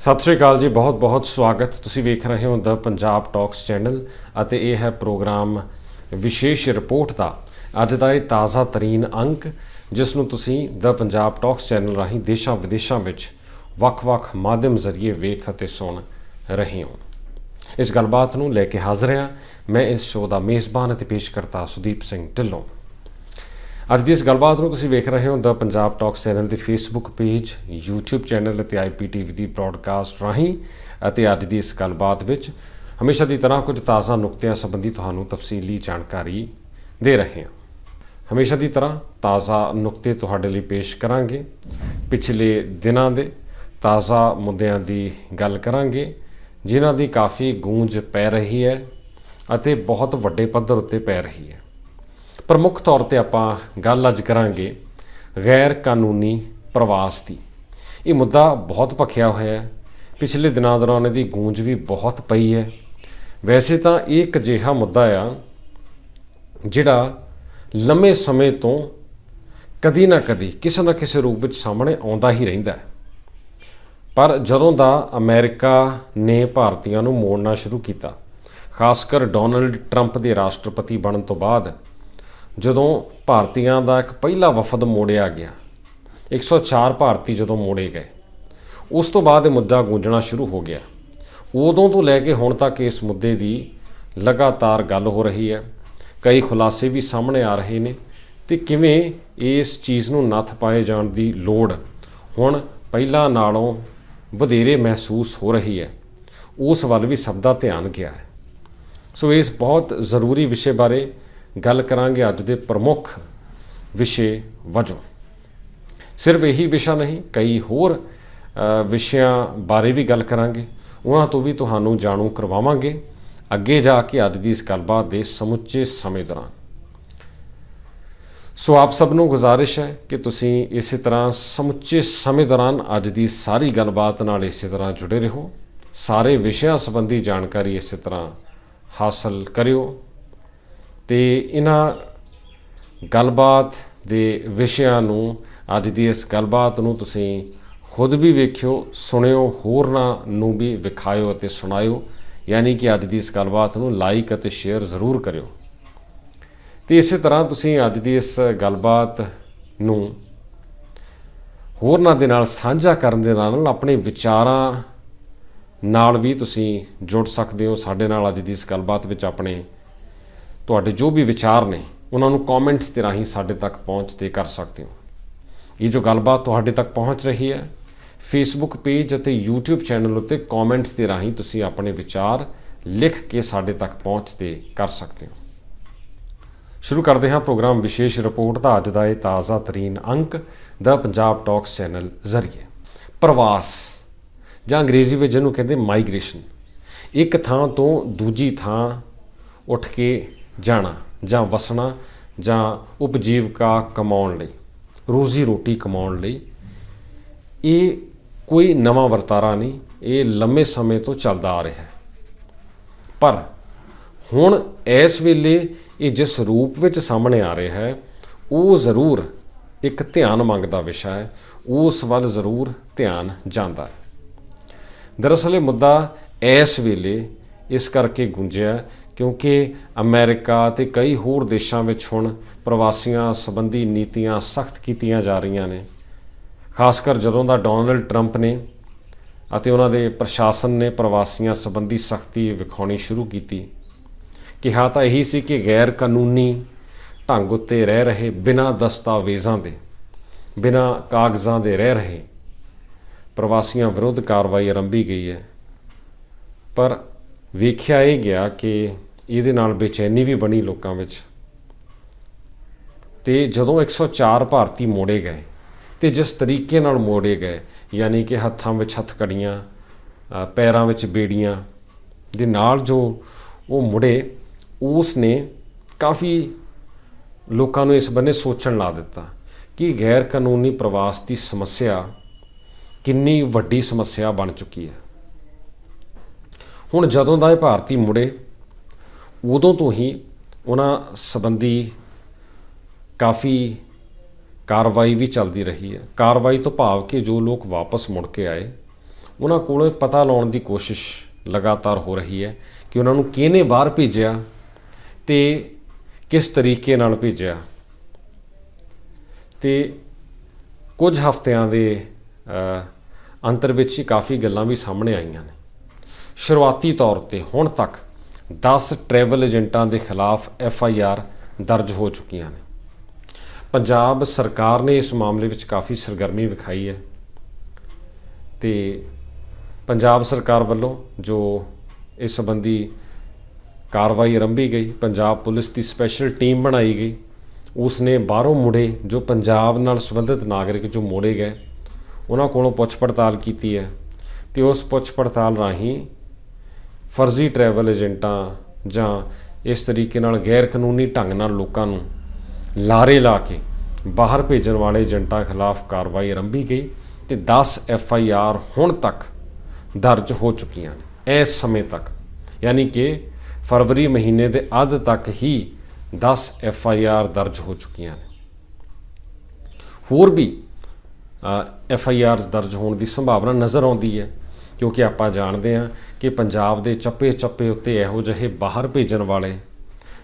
ਸਤਿ ਸ਼੍ਰੀ ਅਕਾਲ ਜੀ, ਬਹੁਤ ਬਹੁਤ ਸਵਾਗਤ। ਤੁਸੀਂ ਵੇਖ ਰਹੇ ਹੋ ਦਾ ਪੰਜਾਬ ਟਾਕਸ ਚੈਨਲ ਅਤੇ ਇਹ ਹੈ ਪ੍ਰੋਗਰਾਮ ਵਿਸ਼ੇਸ਼ ਰਿਪੋਰਟ ਦਾ। ਅੱਜ ਦਾ ਇਹ ਤਾਜ਼ਾ ਤਰੀਨ ਅੰਕ, ਜਿਸ ਨੂੰ ਤੁਸੀਂ ਦਾ ਪੰਜਾਬ ਟਾਕਸ ਚੈਨਲ ਰਾਹੀਂ ਦੇਸ਼ਾਂ ਵਿਦੇਸ਼ਾਂ ਵਿੱਚ ਵੱਖ-ਵੱਖ ਮਾਧਿਅਮ ਜ਼ਰੀਏ ਵੇਖ ਅਤੇ ਸੁਣ ਰਹੇ ਹੋ। ਇਸ ਗੱਲਬਾਤ ਨੂੰ ਲੈ ਕੇ ਹਾਜ਼ਰ ਹਾਂ। ਮੈਂ ਇਸ ਸ਼ੋਅ ਦਾ ਮੇਜ਼ਬਾਨ ਅਤੇ ਪੇਸ਼ਕਰਤਾ ਸੁਦੀਪ ਸਿੰਘ ਢਿੱਲੋਂ। ਅੱਜ ਦੀ ਇਸ ਗੱਲਬਾਤ ਨੂੰ ਤੁਸੀਂ ਵੇਖ ਰਹੇ ਹੋ ਦਾ ਪੰਜਾਬ ਟਾਕਸ ਚੈਨਲ ਦੇ ਫੇਸਬੁੱਕ ਪੇਜ, YouTube ਚੈਨਲ ਅਤੇ IPTV ਦੀ ਬ੍ਰਾਡਕਾਸਟ ਰਾਹੀਂ ਅਤੇ ਅੱਜ ਦੀ ਇਸ ਗੱਲਬਾਤ ਵਿੱਚ ਹਮੇਸ਼ਾ ਦੀ ਤਰ੍ਹਾਂ ਕੁਝ ਤਾਜ਼ਾ ਨੁਕਤਿਆਂ ਸੰਬੰਧੀ ਤੁਹਾਨੂੰ ਤਫਸੀਲੀ ਜਾਣਕਾਰੀ ਦੇ ਰਹੇ ਹਾਂ। ਹਮੇਸ਼ਾ ਦੀ ਤਰ੍ਹਾਂ ਤਾਜ਼ਾ ਨੁਕਤੇ ਤੁਹਾਡੇ ਲਈ ਪੇਸ਼ ਕਰਾਂਗੇ। ਪਿਛਲੇ ਦਿਨਾਂ ਦੇ ਤਾਜ਼ਾ ਮੁੱਦਿਆਂ ਦੀ ਗੱਲ ਕਰਾਂਗੇ, ਜਿਨ੍ਹਾਂ ਦੀ ਕਾਫੀ ਗੂੰਜ ਪੈ ਰਹੀ ਹੈ ਅਤੇ ਬਹੁਤ ਵੱਡੇ ਪੱਧਰ ਉੱਤੇ ਪੈ ਰਹੀ ਹੈ। ਪ੍ਰਮੁੱਖ ਤੌਰ ਤੇ ਆਪਾਂ ਗੱਲ ਅੱਜ ਕਰਾਂਗੇ ਗੈਰ ਕਾਨੂੰਨੀ ਪ੍ਰਵਾਸ ਦੀ। ਇਹ ਮੁੱਦਾ ਬਹੁਤ ਭਖਿਆ ਹੋਇਆ ਹੈ। ਪਿਛਲੇ ਦਿਨਾਂ ਦੌਰਾਨ ਇਹਦੀ ਗੂੰਜ ਵੀ ਬਹੁਤ ਪਈ ਹੈ। ਵੈਸੇ ਤਾਂ ਇਹ ਇੱਕ ਅਜਿਹਾ ਮੁੱਦਾ ਆ ਜਿਹੜਾ ਲੰਮੇ ਸਮੇਂ ਤੋਂ ਕਦੀ ਨਾ ਕਦੀ ਕਿਸੇ ਨਾ ਕਿਸੇ ਰੂਪ ਵਿੱਚ ਸਾਹਮਣੇ ਆਉਂਦਾ ਹੀ ਰਹਿੰਦਾ ਹੈ। ਪਰ ਜਦੋਂ ਦਾ ਅਮਰੀਕਾ ਨੇ ਭਾਰਤੀਆਂ ਨੂੰ ਮੋੜਨਾ ਸ਼ੁਰੂ ਕੀਤਾ ਖਾਸ ਕਰ ਡੋਨਲਡ ਟਰੰਪ ਦੇ ਰਾਸ਼ਟਰਪਤੀ ਬਣਨ ਤੋਂ ਬਾਅਦ ਜਦੋਂ ਭਾਰਤੀਆਂ ਦਾ ਇੱਕ ਪਹਿਲਾ ਵਫਦ ਮੋੜਿਆ ਗਿਆ 104 ਭਾਰਤੀ ਜਦੋਂ ਮੋੜੇ ਗਏ, ਉਸ ਤੋਂ ਬਾਅਦ ਇਹ ਮੁੱਦਾ ਗੂੰਜਣਾ ਸ਼ੁਰੂ ਹੋ ਗਿਆ। ਉਦੋਂ ਤੋਂ ਲੈ ਕੇ ਹੁਣ ਤੱਕ ਇਸ ਮੁੱਦੇ ਦੀ ਲਗਾਤਾਰ ਗੱਲ ਹੋ ਰਹੀ ਹੈ। ਕਈ ਖੁਲਾਸੇ ਵੀ ਸਾਹਮਣੇ ਆ ਰਹੇ ਨੇ ਤੇ ਕਿਵੇਂ ਇਸ ਚੀਜ਼ ਨੂੰ ਨੱਥ ਪਾਏ ਜਾਣ ਦੀ ਲੋੜ ਹੁਣ ਪਹਿਲਾਂ ਨਾਲੋਂ ਵਧੇਰੇ ਮਹਿਸੂਸ ਹੋ ਰਹੀ ਹੈ। ਉਸ ਵੱਲ ਵੀ ਸਭ ਦਾ ਧਿਆਨ ਗਿਆ ਹੈ। ਸੋ ਇਸ ਬਹੁਤ ਜ਼ਰੂਰੀ ਵਿਸ਼ੇ ਬਾਰੇ ਗੱਲ ਕਰਾਂਗੇ ਅੱਜ ਦੇ ਪ੍ਰਮੁੱਖ ਵਿਸ਼ੇ ਵਜੋਂ। ਸਿਰਫ ਇਹੀ ਵਿਸ਼ਾ ਨਹੀਂ, ਕਈ ਹੋਰ ਵਿਸ਼ਿਆਂ ਬਾਰੇ ਵੀ ਗੱਲ ਕਰਾਂਗੇ। ਉਹਨਾਂ ਤੋਂ ਵੀ ਤੁਹਾਨੂੰ ਜਾਣੂ ਕਰਵਾਵਾਂਗੇ। ਅੱਗੇ ਜਾ ਕੇ ਅੱਜ ਦੀ ਇਸ ਗੱਲਬਾਤ ਦੇ ਸਮੁੱਚੇ ਸਮੇਂ ਦੌਰਾਨ। ਸੋ ਆਪ ਸਭ ਨੂੰ ਗੁਜ਼ਾਰਿਸ਼ ਹੈ ਕਿ ਤੁਸੀਂ ਇਸੇ ਤਰ੍ਹਾਂ ਸਮੁੱਚੇ ਸਮੇਂ ਦੌਰਾਨ ਅੱਜ ਦੀ ਸਾਰੀ ਗੱਲਬਾਤ ਨਾਲ ਇਸੇ ਤਰ੍ਹਾਂ ਜੁੜੇ ਰਹੋ। ਸਾਰੇ ਵਿਸ਼ਿਆਂ ਸੰਬੰਧੀ ਜਾਣਕਾਰੀ ਇਸੇ ਤਰ੍ਹਾਂ ਹਾਸਲ ਕਰਿਓ। ਤੇ ਇਹਨਾਂ ਗੱਲਬਾਤ ਦੇ ਵਿਸ਼ਿਆਂ ਨੂੰ, ਅੱਜ ਦੀ ਇਸ ਗੱਲਬਾਤ ਨੂੰ ਤੁਸੀਂ ਖੁਦ ਵੀ ਵੇਖਿਓ, ਸੁਣਿਓ ਹੋਰਨਾਂ ਨੂੰ ਵੀ ਵਿਖਾਇਓ ਅਤੇ ਸੁਣਾਇਓ। ਯਾਨੀ ਕਿ ਅੱਜ ਦੀ ਇਸ ਗੱਲਬਾਤ ਨੂੰ ਲਾਈਕ ਅਤੇ ਸ਼ੇਅਰ ਜ਼ਰੂਰ ਕਰਿਓ। ਤੇ ਇਸੇ ਤਰ੍ਹਾਂ ਤੁਸੀਂ ਅੱਜ ਦੀ ਇਸ ਗੱਲਬਾਤ ਨੂੰ ਹੋਰਨਾਂ ਦੇ ਨਾਲ ਸਾਂਝਾ ਕਰਨ ਦੇ ਨਾਲ ਨਾਲ ਆਪਣੇ ਵਿਚਾਰਾਂ ਨਾਲ ਵੀ ਤੁਸੀਂ ਜੁੜ ਸਕਦੇ ਹੋ। ਸਾਡੇ ਨਾਲ ਅੱਜ ਦੀ ਇਸ ਗੱਲਬਾਤ ਵਿੱਚ ਆਪਣੇ ਤੁਹਾਡੇ ਜੋ ਵੀ ਵਿਚਾਰ ਨੇ, ਉਹਨਾਂ ਨੂੰ ਕਮੈਂਟਸ ਦੇ ਰਾਹੀਂ ਸਾਡੇ ਤੱਕ ਪਹੁੰਚ ਤੇ ਕਰ ਸਕਦੇ ਹੋ। ਇਹ ਜੋ ਗੱਲਬਾਤ ਤੁਹਾਡੇ ਤੱਕ ਪਹੁੰਚ ਰਹੀ ਹੈ ਫੇਸਬੁੱਕ ਪੇਜ ਅਤੇ YouTube ਚੈਨਲ ਉੱਤੇ ਕਮੈਂਟਸ ਦੇ ਰਾਹੀਂ ਤੁਸੀਂ ਆਪਣੇ ਵਿਚਾਰ ਲਿਖ ਕੇ ਸਾਡੇ ਤੱਕ ਪਹੁੰਚ ਤੇ ਕਰ ਸਕਦੇ ਹੋ। ਸ਼ੁਰੂ ਕਰਦੇ ਹਾਂ ਪ੍ਰੋਗਰਾਮ ਵਿਸ਼ੇਸ਼ ਰਿਪੋਰਟ ਦਾ। ਅੱਜ ਦਾ ਇਹ ਤਾਜ਼ਾ ਤਰੀਨ ਅੰਕ ਦਾ ਪੰਜਾਬ ਟਾਕਸ ਚੈਨਲ ਜ਼ਰੀਏ। ਪ੍ਰਵਾਸ, ਜਾਂ ਅੰਗਰੇਜ਼ੀ ਵਿੱਚ ਜਿਹਨੂੰ ਕਹਿੰਦੇ ਮਾਈਗ੍ਰੇਸ਼ਨ ਇੱਕ ਥਾਂ ਤੋਂ ਦੂਜੀ ਥਾਂ ਉੱਠ ਕੇ ਜਾਣਾ ਜਾਂ ਵਸਣਾ ਜਾਂ ਉਪਜੀਵਕਾ ਕਮਾਉਣ ਲਈ, ਰੋਜ਼ੀ ਰੋਟੀ ਕਮਾਉਣ ਲਈ, ਇਹ ਕੋਈ ਨਵਾਂ ਵਰਤਾਰਾ ਨਹੀਂ, ਇਹ ਲੰਮੇ ਸਮੇਂ ਤੋਂ ਚੱਲਦਾ ਆ ਰਿਹਾ ਹੈ। ਪਰ ਹੁਣ ਇਸ ਵੇਲੇ ਇਹ ਜਿਸ ਰੂਪ ਵਿੱਚ ਸਾਹਮਣੇ ਆ ਰਿਹਾ ਹੈ, ਉਹ ਜ਼ਰੂਰ ਇੱਕ ਧਿਆਨ ਮੰਗਦਾ ਵਿਸ਼ਾ ਹੈ, ਉਸ ਵੱਲ ਜ਼ਰੂਰ ਧਿਆਨ ਜਾਂਦਾ ਹੈ। ਦਰਅਸਲ ਇਹ ਮੁੱਦਾ ਇਸ ਵੇਲੇ ਇਸ ਕਰਕੇ ਗੁੰਜਿਆ ਕਿਉਂਕਿ ਅਮਰੀਕਾ ਤੇ ਕਈ ਹੋਰ ਦੇਸ਼ਾਂ ਵਿੱਚ ਹੁਣ ਪ੍ਰਵਾਸੀਆਂ ਸੰਬੰਧੀ ਨੀਤੀਆਂ ਸਖਤ ਕੀਤੀਆਂ ਜਾ ਰਹੀਆਂ ਨੇ। ਖਾਸ ਕਰ ਜਦੋਂ ਦਾ ਡੋਨਲਡ ਟਰੰਪ ਨੇ ਅਤੇ ਉਹਨਾਂ ਦੇ ਪ੍ਰਸ਼ਾਸਨ ਨੇ ਪ੍ਰਵਾਸੀਆਂ ਸੰਬੰਧੀ ਸਖਤੀ ਵਿਖਾਉਣੀ ਸ਼ੁਰੂ ਕੀਤੀ, ਕਿਹਾ ਤਾਂ ਇਹੀ ਸੀ ਕਿ ਗੈਰ ਕਾਨੂੰਨੀ ਢੰਗ ਉੱਤੇ ਰਹਿ ਰਹੇ ਬਿਨਾਂ ਦਸਤਾਵੇਜ਼ਾਂ ਦੇ, ਬਿਨਾਂ ਕਾਗਜ਼ਾਂ ਦੇ ਰਹਿ ਰਹੇ ਪ੍ਰਵਾਸੀਆਂ ਵਿਰੁੱਧ ਕਾਰਵਾਈ ਆਰੰਭੀ ਗਈ ਹੈ। ਪਰ ਵੇਖਿਆ ਇਹ ਗਿਆ ਕਿ ਇਹਦੇ ਨਾਲ ਬੇਚੈਨੀ ਵੀ ਬਣੀ ਲੋਕਾਂ ਵਿੱਚ। ਤੇ ਜਦੋਂ 104 ਭਾਰਤੀ ਮੋੜੇ ਗਏ ਤੇ ਜਿਸ ਤਰੀਕੇ ਨਾਲ ਮੋੜੇ ਗਏ, ਯਾਨੀ ਕਿ ਹੱਥਾਂ ਵਿੱਚ ਹੱਥਕੜੀਆਂ ਪੈਰਾਂ ਵਿੱਚ ਬੇੜੀਆਂ ਦੇ ਨਾਲ ਜੋ ਉਹ ਮੁੜੇ ਉਸ ਨੇ ਕਾਫੀ ਲੋਕਾਂ ਨੂੰ ਇਸ ਬੰਨੇ ਸੋਚਣ ਲਾ ਦਿੱਤਾ ਕਿ ਗੈਰ ਕਾਨੂੰਨੀ ਪ੍ਰਵਾਸ ਦੀ ਸਮੱਸਿਆ ਕਿੰਨੀ ਵੱਡੀ ਸਮੱਸਿਆ ਬਣ ਚੁੱਕੀ ਹੈ। ਹੁਣ ਜਦੋਂ ਦਾ ਇਹ ਭਾਰਤੀ ਮੁੜੇ ਉਦੋਂ ਤੋਂ ਹੀ ਉਹਨਾਂ ਸੰਬੰਧੀ ਕਾਫੀ ਕਾਰਵਾਈ ਵੀ ਚੱਲਦੀ ਰਹੀ ਹੈ। ਕਾਰਵਾਈ ਤੋਂ ਭਾਵ ਕਿ ਜੋ ਲੋਕ ਵਾਪਸ ਮੁੜ ਕੇ ਆਏ, ਉਹਨਾਂ ਕੋਲੋਂ ਪਤਾ ਲਾਉਣ ਦੀ ਕੋਸ਼ਿਸ਼ ਲਗਾਤਾਰ ਹੋ ਰਹੀ ਹੈ ਕਿ ਉਹਨਾਂ ਨੂੰ ਕਿਹਨੇ ਬਾਹਰ ਭੇਜਿਆ ਤੇ ਕਿਸ ਤਰੀਕੇ ਨਾਲ ਭੇਜਿਆ। ਤੇ ਕੁਝ ਹਫ਼ਤਿਆਂ ਦੇ ਅੰਤਰ ਵਿੱਚ ਹੀ ਕਾਫੀ ਗੱਲਾਂ ਵੀ ਸਾਹਮਣੇ ਆਈਆਂ ਨੇ। ਸ਼ੁਰੂਆਤੀ ਤੌਰ ਤੇ ਹੁਣ ਤੱਕ 10 ਟਰੈਵਲ ਏਜੰਟਾਂ ਦੇ ਖਿਲਾਫ ਐਫ ਆਈ ਆਰ ਦਰਜ ਹੋ ਚੁੱਕੀਆਂ ਨੇ। ਪੰਜਾਬ ਸਰਕਾਰ ਨੇ ਇਸ ਮਾਮਲੇ ਵਿੱਚ ਕਾਫੀ ਸਰਗਰਮੀ ਵਿਖਾਈ ਹੈ ਤੇ ਪੰਜਾਬ ਸਰਕਾਰ ਵੱਲੋਂ ਜੋ ਇਸ ਸੰਬੰਧੀ ਕਾਰਵਾਈ ਆਰੰਭੀ ਗਈ, ਪੰਜਾਬ ਪੁਲਿਸ ਦੀ ਸਪੈਸ਼ਲ ਟੀਮ ਬਣਾਈ ਗਈ, ਉਸ ਨੇ ਬਾਹਰੋਂ ਮੁੜੇ ਜੋ ਪੰਜਾਬ ਨਾਲ ਸੰਬੰਧਿਤ ਨਾਗਰਿਕ ਜੋ ਮੋੜੇ ਗਏ, ਉਹਨਾਂ ਕੋਲੋਂ ਪੁੱਛ ਪੜਤਾਲ ਕੀਤੀ ਹੈ ਤੇ ਉਸ ਪੁੱਛ ਪੜਤਾਲ ਰਾਹੀਂ ਫਰਜ਼ੀ ਟਰੈਵਲ ਏਜੰਟਾਂ ਜਾਂ ਇਸ ਤਰੀਕੇ ਨਾਲ ਗੈਰ ਕਾਨੂੰਨੀ ਢੰਗ ਨਾਲ ਲੋਕਾਂ ਨੂੰ ਲਾਰੇ ਲਾ ਕੇ ਬਾਹਰ ਭੇਜਣ ਵਾਲੇ ਏਜੰਟਾਂ ਖਿਲਾਫ ਕਾਰਵਾਈ ਆਰੰਭੀ ਗਈ ਤੇ 10 ਐਫ ਆਈ ਆਰ ਹੁਣ ਤੱਕ ਦਰਜ ਹੋ ਚੁੱਕੀਆਂ ਨੇ, ਇਸ ਸਮੇਂ ਤੱਕ। ਯਾਨੀ ਕਿ ਫਰਵਰੀ ਮਹੀਨੇ ਦੇ ਅੱਧ ਤੱਕ ਹੀ 10 ਐਫ ਆਈ ਆਰ ਦਰਜ ਹੋ ਚੁੱਕੀਆਂ ਨੇ। ਹੋਰ ਵੀ ਐਫ ਆਈ ਆਰਸ ਦਰਜ ਹੋਣ ਦੀ ਸੰਭਾਵਨਾ ਨਜ਼ਰ ਆਉਂਦੀ ਹੈ। ਕਿਉਂਕਿ ਆਪਾਂ ਜਾਣਦੇ ਹਾਂ ਕਿ ਪੰਜਾਬ ਦੇ ਚੱਪੇ-ਚੱਪੇ ਉੱਤੇ ਇਹੋ ਜਿਹੇ ਬਾਹਰ ਭੇਜਣ ਵਾਲੇ,